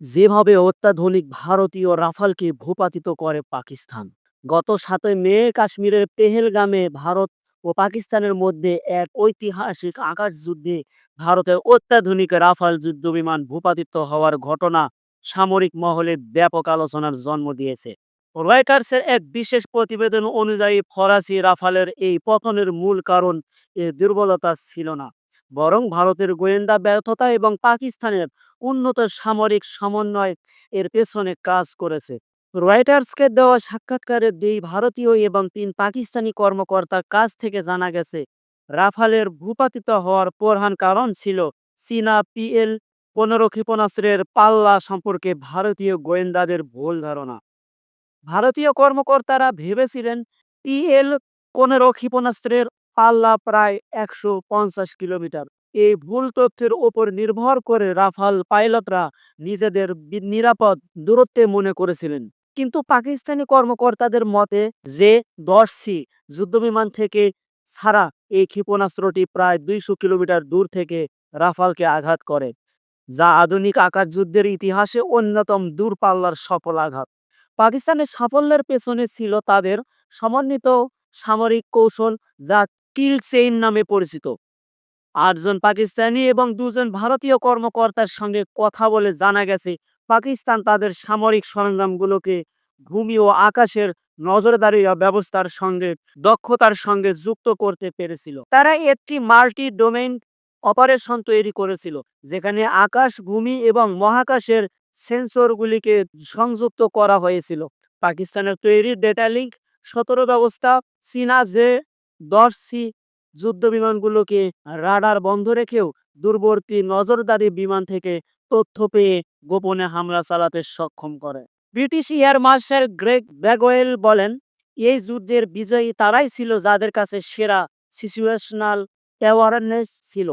যেভাবে অত্যাধুনিক ভারতীয় রাফালকে ভূপাতিত করে পাকিস্তান। গত সাতই মে কাশ্মীরের পেহেলগামে ভারত ও পাকিস্তানের মধ্যে এক ঐতিহাসিক আকাশ যুদ্ধে ভারতের অত্যাধুনিক রাফাল যুদ্ধ বিমান ভূপাতিত হওয়ার ঘটনা সামরিক মহলে ব্যাপক আলোচনার জন্ম দিয়েছে। রয়টার্সের এক বিশেষ প্রতিবেদন অনুযায়ী ফরাসি রাফালের এই পতনের মূল কারণ এর দুর্বলতা ছিল না। বরং ভারতের গোয়েন্দা ব্যর্থতা এবং পাকিস্তানের উন্নত সামরিক সমন্বয় এর পেছনে কাজ করেছে। রয়টার্সকে দেওয়া সাক্ষাৎকারে দুই ভারতীয় এবং তিন পাকিস্তানি কর্মকর্তার কাছ থেকে জানা গেছে, রাফালের ভূপাতিত হওয়ার প্রধান কারণ ছিল চীনা পিএল পনেরো ক্ষেপণাস্ত্রের পাল্লা সম্পর্কে ভারতীয় গোয়েন্দাদের ভুল ধারণা। ভারতীয় কর্মকর্তারা ভেবেছিলেন, পিএল পনেরো ক্ষেপণাস্ত্রের পাল্লা প্রায় একশো পঞ্চাশ কিলোমিটার। এই ভুল তথ্যের ওপর নির্ভর করে রাফাল পাইলটরা নিজেদের নিরাপদ দূরত্বে মনে করেছিলেন। কিন্তু পাকিস্তানি কর্মকর্তাদের মতে যে দশ সি যুদ্ধবিমান থেকে ছাড়া এই ক্ষেপণাস্ত্রটি প্রায় দুইশো কিলোমিটার দূর থেকে রাফালকে আঘাত করে, যা আধুনিক আকার যুদ্ধের ইতিহাসে অন্যতম দূরপাল্লার সফল আঘাত। পাকিস্তানের সাফল্যের পেছনে ছিল তাদের সমন্বিত সামরিক কৌশল, যা কিল চেইন নামে পরিচিত। আটজন পাকিস্তানি এবং দুজন ভারতীয় কর্মকর্তার সঙ্গে কথা বলে জানা গেছে, পাকিস্তান তাদের সামরিক সরঞ্জামগুলোকে ভূমি ও আকাশের নজরদারি ব্যবস্থার সঙ্গে, দক্ষতার সঙ্গে যুক্ত করতে পেরেছিল। তারা একটি মাল্টি ডোমেইন অপারেশন তৈরি করেছিল, যেখানে আকাশ, ভূমি এবং মহাকাশের সেন্সরগুলিকে সংযুক্ত করা হয়েছিল। পাকিস্তানের তৈরি ডেটা লিঙ্ক সতেরো ব্যবস্থা চীনা যে দশ সি যুদ্ধ বিমানগুলোকে রাডার বন্ধ রেখেও দূরবর্তী নজরদারি বিমান থেকে তথ্য পেয়ে গোপনে হামলা চালাতে সক্ষম করে। British air marshal Greg Bagwell বলেন, এই যুদ্ধের বিজয়ী তারাই ছিল যাদের কাছে সেরা সিচুয়েশনাল অ্যাওয়ারনেস ছিল।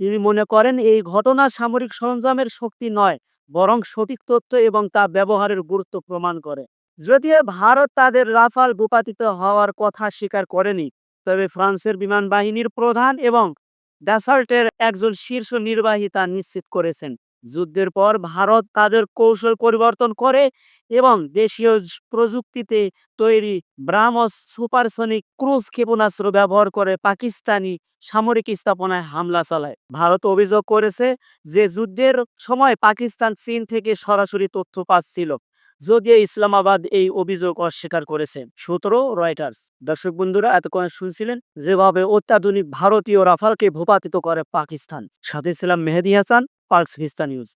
তিনি মনে করেন এই ঘটনা সামরিক সরঞ্জামের শক্তি নয়, বরং সঠিক তথ্য এবং তা ব্যবহারের গুরুত্ব প্রমাণ করে। যদিও ভারত তাদের রাফাল ভূপাতিত হওয়ার কথা স্বীকার করেনি তবে ফ্রান্সের বিমান বাহিনীর প্রধান এবং ড্যাসাল্টের একজন শীর্ষ নির্বাহী তা নিশ্চিত করেছেন। যুদ্ধের পর ভারত তাদের কৌশল পরিবর্তন করে এবং দেশীয় প্রযুক্তিতে তৈরি ব্রাহ্মস সুপারসনিক ক্রুজ ক্ষেপণাস্ত্র ব্যবহার করে পাকিস্তানি সামরিক স্থাপনায় হামলা চালায়। ভারত অভিযোগ করেছে যে যুদ্ধের সময় পাকিস্তান চীন থেকে সরাসরি তথ্য পাচ্ছিল। যদিও ইসলামাবাদ এই অভিযোগ অস্বীকার করেছে। সতেরো রয়টার্স। দর্শক বন্ধুরা, এতক্ষণ শুনছিলেন যেভাবে অত্যাধুনিক ভারতীয় রাফালকে ভূপাতিত করে পাকিস্তান। সাথে ছিলাম মেহেদি হাসান ভিস্তা নিউজ।